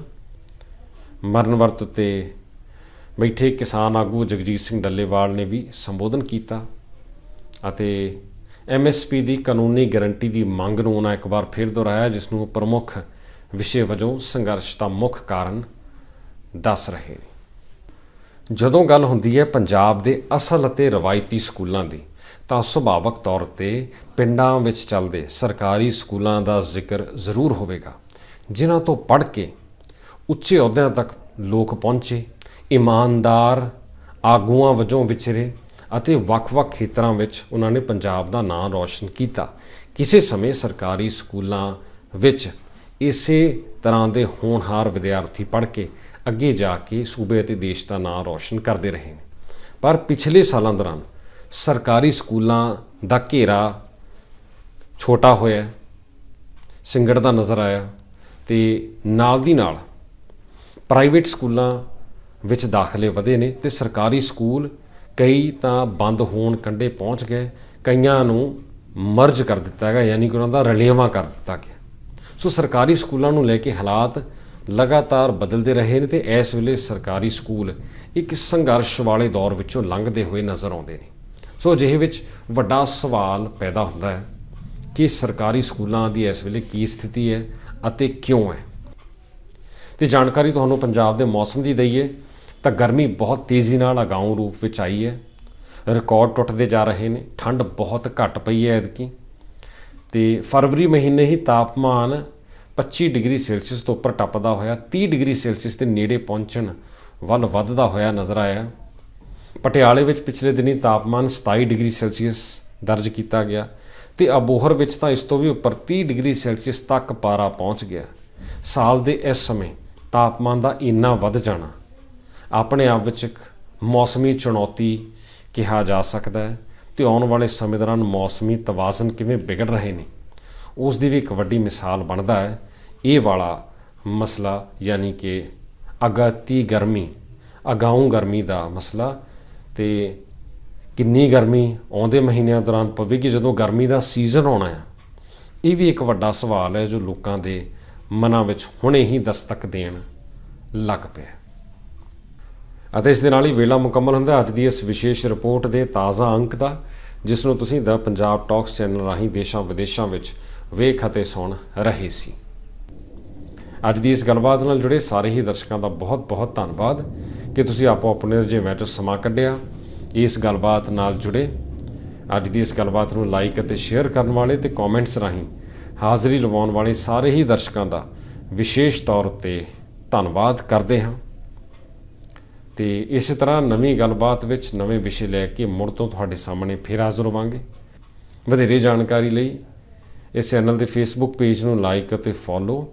ਮਰਨ ਵਰਤ ਉੱਤੇ ਬੈਠੇ ਕਿਸਾਨ ਆਗੂ ਜਗਜੀਤ ਸਿੰਘ ਡੱਲੇਵਾਲ ਨੇ ਵੀ ਸੰਬੋਧਨ ਕੀਤਾ ਅਤੇ ਐਮਐਸਪੀ ਦੀ ਕਾਨੂੰਨੀ ਗਾਰੰਟੀ ਦੀ ਮੰਗ ਨੂੰ ਉਹਨਾਂ ਇੱਕ ਵਾਰ ਫਿਰ ਦੁਹਰਾਇਆ, ਜਿਸ ਨੂੰ ਪ੍ਰਮੁੱਖ ਵਿਸ਼ੇ ਵਜੋਂ ਸੰਘਰਸ਼ ਦਾ ਮੁੱਖ ਕਾਰਨ ਦੱਸ ਰਹੇ ਨੇ। ਜਦੋਂ ਗੱਲ ਹੁੰਦੀ ਹੈ ਪੰਜਾਬ ਦੇ ਅਸਲ ਅਤੇ ਰਵਾਇਤੀ ਸਕੂਲਾਂ ਦੀ ਤਾਂ ਸੁਭਾਵਕ ਤੌਰ ਤੇ ਪਿੰਡਾਂ ਵਿੱਚ ਚੱਲਦੇ ਸਰਕਾਰੀ ਸਕੂਲਾਂ ਦਾ ਜ਼ਿਕਰ ਜ਼ਰੂਰ ਹੋਵੇਗਾ, ਜਿਨ੍ਹਾਂ ਤੋਂ ਪੜ੍ਹ ਕੇ ਉੱਚੇ ਅਹੁਦਿਆਂ ਤੱਕ ਲੋਕ ਪਹੁੰਚੇ, ਇਮਾਨਦਾਰ ਆਗੂਆਂ ਵਜੋਂ ਵਿਚਰੇ ਅਤੇ ਵੱਖ-ਵੱਖ ਖੇਤਰਾਂ ਵਿੱਚ ਉਹਨਾਂ ਨੇ ਪੰਜਾਬ ਦਾ ਨਾਮ ਰੌਸ਼ਨ ਕੀਤਾ। ਕਿਸੇ ਸਮੇਂ ਸਰਕਾਰੀ ਸਕੂਲਾਂ ਵਿੱਚ ਇਸੇ ਤਰ੍ਹਾਂ ਦੇ ਹੋਣਹਾਰ ਵਿਦਿਆਰਥੀ ਪੜ੍ਹ ਕੇ ਅੱਗੇ ਜਾ ਕੇ ਸੂਬੇ ਅਤੇ ਦੇਸ਼ ਦਾ ਨਾਮ ਰੌਸ਼ਨ ਕਰਦੇ ਰਹੇ ਨੇ। ਪਰ ਪਿਛਲੇ ਸਾਲਾਂ ਦੌਰਾਨ ਸਰਕਾਰੀ ਸਕੂਲਾਂ ਦਾ ਘੇਰਾ ਛੋਟਾ ਹੋਇਆ ਸਿੰਗੜਦਾ ਨਜ਼ਰ ਆਇਆ ਤੇ ਨਾਲ ਦੀ ਨਾਲ ਪ੍ਰਾਈਵੇਟ ਸਕੂਲਾਂ ਵਿੱਚ ਦਾਖਲੇ ਵਧੇ ਨੇ ਤੇ ਸਰਕਾਰੀ ਸਕੂਲ ਕਈ ਤਾਂ ਬੰਦ ਹੋਣ ਕੰਢੇ ਪਹੁੰਚ ਗਏ, ਕਈਆਂ ਨੂੰ ਮਰਜ ਕਰ ਦਿੱਤਾ ਹੈਗਾ ਯਾਨੀ ਕਿ ਉਹਨਾਂ ਦਾ ਰਲੇਵਾਂ ਕਰ ਦਿੱਤਾ ਗਿਆ। ਸੋ ਸਰਕਾਰੀ ਸਕੂਲਾਂ ਨੂੰ ਲੈ ਕੇ ਹਾਲਾਤ ਲਗਾਤਾਰ ਬਦਲਦੇ ਰਹੇ ਨੇ ਤੇ ਇਸ ਵੇਲੇ ਸਰਕਾਰੀ ਸਕੂਲ ਇੱਕ ਸੰਘਰਸ਼ ਵਾਲੇ ਦੌਰ ਵਿੱਚੋਂ ਲੰਘਦੇ ਹੋਏ ਨਜ਼ਰ ਆਉਂਦੇ ਨੇ। ਸੋ ਅਜਿਹੇ ਵਿੱਚ ਵੱਡਾ ਸਵਾਲ ਪੈਦਾ ਹੁੰਦਾ ਹੈ ਕਿ ਸਰਕਾਰੀ ਸਕੂਲਾਂ ਦੀ ਇਸ ਵੇਲੇ ਕੀ ਸਥਿਤੀ ਹੈ ਅਤੇ ਕਿਉਂ ਹੈ? ਤੇ ਜਾਣਕਾਰੀ ਤੁਹਾਨੂੰ ਪੰਜਾਬ ਦੇ ਮੌਸਮ ਦੀ ਦਈਏ ਤਾਂ ਗਰਮੀ ਬਹੁਤ ਤੇਜ਼ੀ ਨਾਲ ਅਗਾਊਂ ਰੂਪ ਵਿੱਚ ਆਈ ਹੈ। ਰਿਕਾਰਡ ਟੁੱਟਦੇ ਜਾ ਰਹੇ ਨੇ, ਠੰਡ ਬਹੁਤ ਘੱਟ ਪਈ ਹੈ ਐਤਕੀ। ਤੇ ਫਰਵਰੀ ਮਹੀਨੇ ਹੀ ਤਾਪਮਾਨ 25 ਡਿਗਰੀ ਸੈਲਸੀਅਸ ਤੋਂ ਉੱਪਰ ਟੱਪਦਾ ਹੋਇਆ 30 ਡਿਗਰੀ ਸੈਲਸੀਅਸ ਦੇ ਨੇੜੇ ਪਹੁੰਚਣ ਵੱਲ ਵੱਧਦਾ ਹੋਇਆ ਨਜ਼ਰ ਆਇਆ। ਪਟਿਆਲੇ ਵਿੱਚ ਪਿਛਲੇ ਦਿਨੀ ਤਾਪਮਾਨ 27 ਡਿਗਰੀ ਸੈਲਸੀਅਸ ਦਰਜ ਕੀਤਾ ਗਿਆ ਤੇ ਅਬੋਹਰ ਵਿੱਚ ਤਾਂ ਇਸ ਤੋਂ ਵੀ ਉੱਪਰ 30 ਡਿਗਰੀ ਸੈਲਸੀਅਸ ਤੱਕ ਪਾਰਾ ਪਹੁੰਚ ਗਿਆ। ਸਾਲ ਦੇ ਇਸ ਸਮੇਂ ਤਾਪਮਾਨ ਦਾ ਇੰਨਾ ਵੱਧ ਜਾਣਾ, ਆਪਣੇ ਆਪ ਵਿੱਚ ਇੱਕ ਮੌਸਮੀ ਚੁਣੌਤੀ ਕਿਹਾ ਜਾ ਸਕਦਾ ਹੈ ਤੇ ਆਉਣ ਵਾਲੇ ਸਮੇਂ ਦੌਰਾਨ ਮੌਸਮੀ ਤਵਾਜ਼ਨ ਕਿਵੇਂ ਵਿਗੜ ਰਹੇ ਨੇ, ਉਸ ਦੀ ਵੀ ਇੱਕ ਵੱਡੀ ਮਿਸਾਲ ਬਣਦਾ ਹੈ। ਇਹ ਵਾਲਾ ਮਸਲਾ ਯਾਨੀ ਕਿ ਅਗਾਤੀ ਗਰਮੀ, ਅਗਾਊਂ ਗਰਮੀ ਦਾ ਮਸਲਾ ਤੇ ਕਿੰਨੀ ਗਰਮੀ ਆਉਂਦੇ ਮਹੀਨਿਆਂ ਦੌਰਾਨ ਪਵੇਗੀ ਜਦੋਂ ਗਰਮੀ ਦਾ ਸੀਜ਼ਨ ਆਉਣਾ ਹੈ ਇਹ ਵੀ ਇੱਕ ਵੱਡਾ ਸਵਾਲ ਹੈ ਜੋ ਲੋਕਾਂ ਦੇ ਮਨਾਂ ਵਿੱਚ ਹੁਣੇ ਹੀ ਦਸਤਕ ਦੇਣ ਲੱਗ ਪਿਆ ਅਤੇ ਇਸ ਦੇ ਨਾਲ ਹੀ ਵੇਲਾ ਮੁਕੰਮਲ ਹੁੰਦਾ ਅੱਜ ਦੀ ਇਸ ਵਿਸ਼ੇਸ਼ ਰਿਪੋਰਟ ਦੇ ਤਾਜ਼ਾ ਅੰਕ ਦਾ, ਜਿਸ ਨੂੰ ਤੁਸੀਂ ਦਾ ਪੰਜਾਬ ਟਾਕਸ ਚੈਨਲ ਰਾਹੀਂ ਦੇਸ਼ਾਂ ਵਿਦੇਸ਼ਾਂ ਵਿੱਚ ਵੇਖ ਅਤੇ ਸੁਣ ਰਹੇ ਸੀ। ਅੱਜ ਦੀ ਇਸ ਗੱਲਬਾਤ ਨਾਲ ਜੁੜੇ ਸਾਰੇ ਹੀ ਦਰਸ਼ਕਾਂ ਦਾ ਬਹੁਤ-ਬਹੁਤ ਧੰਨਵਾਦ ਕਿ ਤੁਸੀਂ ਆਪੋ ਆਪਣੇ ਰੁਝੇਵਿਆਂ 'ਚ ਸਮਾਂ ਕੱਢਿਆ, ਇਸ ਗੱਲਬਾਤ ਨਾਲ ਜੁੜੇ। ਅੱਜ ਦੀ ਇਸ ਗੱਲਬਾਤ ਨੂੰ ਲਾਈਕ ਅਤੇ ਸ਼ੇਅਰ ਕਰਨ ਵਾਲੇ ਤੇ ਕਮੈਂਟਸ ਰਾਹੀਂ ਹਾਜ਼ਰੀ ਲਵਾਉਣ ਵਾਲੇ ਸਾਰੇ ਹੀ ਦਰਸ਼ਕਾਂ ਦਾ ਵਿਸ਼ੇਸ਼ ਤੌਰ 'ਤੇ ਧੰਨਵਾਦ ਕਰਦੇ ਹਾਂ। ਤੇ ਇਸੇ ਤਰ੍ਹਾਂ ਨਵੀਂ ਗੱਲਬਾਤ ਵਿੱਚ ਨਵੇਂ ਵਿਸ਼ੇ ਲੈ ਕੇ ਮੁੜ ਤੋਂ ਤੁਹਾਡੇ ਸਾਹਮਣੇ ਫਿਰ ਹਾਜ਼ਰ ਹੋਵਾਂਗੇ। ਵਧੇਰੇ ਜਾਣਕਾਰੀ ਲਈ ਇਸ ਚੈਨਲ ਦੇ ਫੇਸਬੁੱਕ ਪੇਜ ਨੂੰ ਲਾਈਕ ਅਤੇ ਫੋਲੋ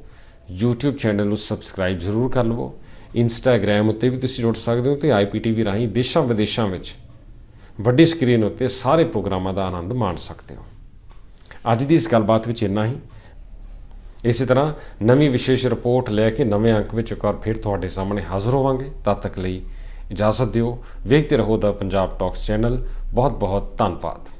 YouTube ਚੈਨਲ ਨੂੰ ਸਬਸਕ੍ਰਾਈਬ ਜ਼ਰੂਰ ਕਰ ਲਵੋ। ਇੰਸਟਾਗ੍ਰam ਉੱਤੇ ਵੀ ਤੁਸੀਂ ਜੁੜ ਸਕਦੇ ਹੋ ਤੇ IPTV ਰਾਹੀਂ ਦੇਸ਼ਾਂ ਵਿਦੇਸ਼ਾਂ ਵਿੱਚ ਵੱਡੀ ਸਕਰੀਨ ਉੱਤੇ ਸਾਰੇ ਪ੍ਰੋਗਰਾਮਾਂ ਦਾ ਆਨੰਦ ਮਾਣ ਸਕਦੇ ਹੋ। ਅੱਜ ਦੀ ਇਸ ਗੱਲਬਾਤ ਵਿੱਚ ਇੰਨਾ ਹੀ। ਇਸੇ ਤਰ੍ਹਾਂ ਨਵੀਂ ਵਿਸ਼ੇਸ਼ ਰਿਪੋਰਟ ਲੈ ਕੇ ਨਵੇਂ ਅੰਕ ਵਿੱਚ ਇੱਕ ਵਾਰ ਫਿਰ ਤੁਹਾਡੇ ਸਾਹਮਣੇ ਹਾਜ਼ਰ ਹੋਵਾਂਗੇ। ਤਦ ਤੱਕ ਲਈ ਇਜਾਜ਼ਤ ਦਿਓ। ਵੇਖਦੇ ਰਹੋ ਦਾ ਪੰਜਾਬ ਟਾਕਸ ਚੈਨਲ ਬਹੁਤ ਬਹੁਤ ਧੰਨਵਾਦ।